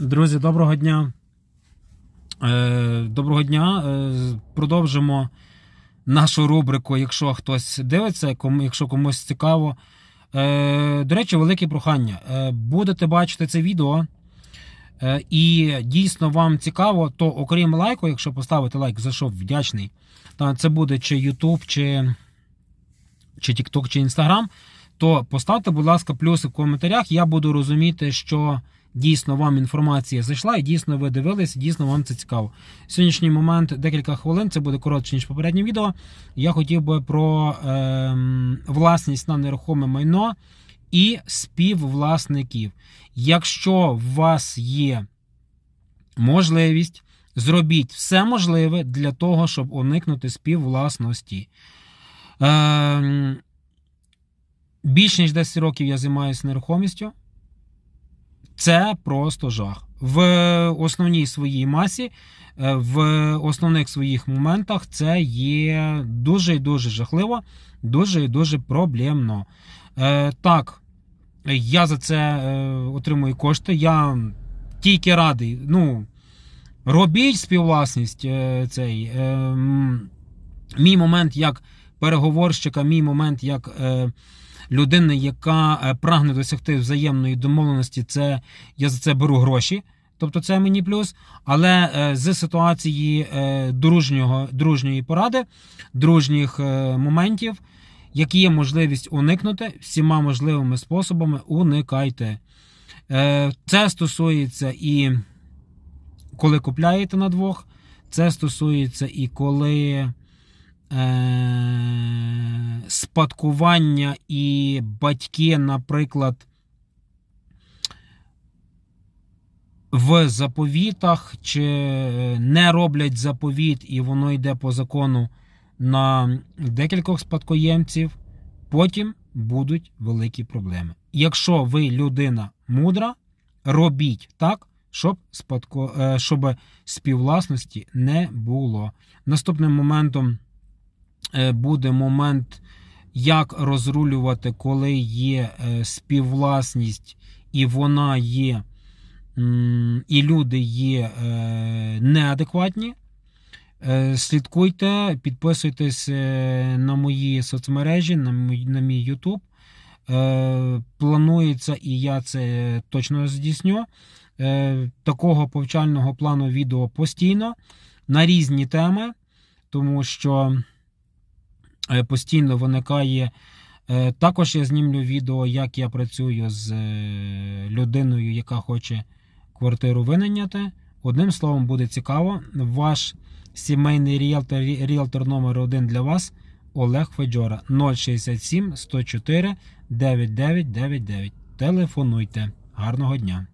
Друзі, доброго дня. Е, Доброго дня. Е, Продовжимо нашу рубрику, якщо хтось дивиться, якщо комусь цікаво. Е, До речі, велике прохання. Будете бачити це відео. І дійсно вам цікаво, то окрім лайку, якщо поставити лайк, за що вдячний, це буде чи YouTube, чи, чи TikTok, чи Instagram, то поставте, будь ласка, плюси в коментарях. Я буду розуміти, що дійсно вам інформація зайшла, і дійсно ви дивились, дійсно вам це цікаво. Сьогоднішній момент декілька хвилин, це буде коротше, ніж попереднє відео. Я хотів би про ем, власність на нерухоме майно і співвласників. Якщо у вас є можливість, зробіть все можливе для того, щоб уникнути співвласності. Ем, більш ніж 10 років я займаюся нерухомістю. Це просто жах. В основній своїй масі, е, в основних своїх моментах це є дуже і дуже жахливо, дуже і дуже проблемно. Е, Так, я за це е, отримую кошти. Я тільки радий. Ну, робіть співвласність цей. Мій момент як переговорщика, мій момент як. Людини, яка е, прагне досягти взаємної домовленості, це я за це беру гроші. Тобто це мені плюс. Але е, з ситуації е, дружнього, дружньої поради, дружніх моментів, які є можливість уникнути, всіма можливими способами уникайте. Це стосується і коли купляєте на двох, це стосується і коли спадкування і батьки, наприклад, в заповітах чи не роблять заповіт, і воно йде по закону на декількох спадкоємців, потім будуть великі проблеми. Якщо ви людина мудра, робіть так, щоб спадко, е, щоб співвласності не було. Наступним моментом е, буде момент, як розрулювати, коли є е, співвласність, і вона є, і люди є е, неадекватні. Е, Слідкуйте, підписуйтесь е, на мої соцмережі, на мій, на мій YouTube. Е, Планується, і я це точно здійсню. е, Такого повчального плану відео постійно на різні теми, тому що е, постійно виникає. Е, Також я знімлю відео, як я працюю з е, людиною, яка хоче квартиру винайняти. Одним словом, буде цікаво. Ваш сімейний ріелтор, ріелтор номер один для вас Олег Феджора 067 104 9999. Телефонуйте. Гарного дня!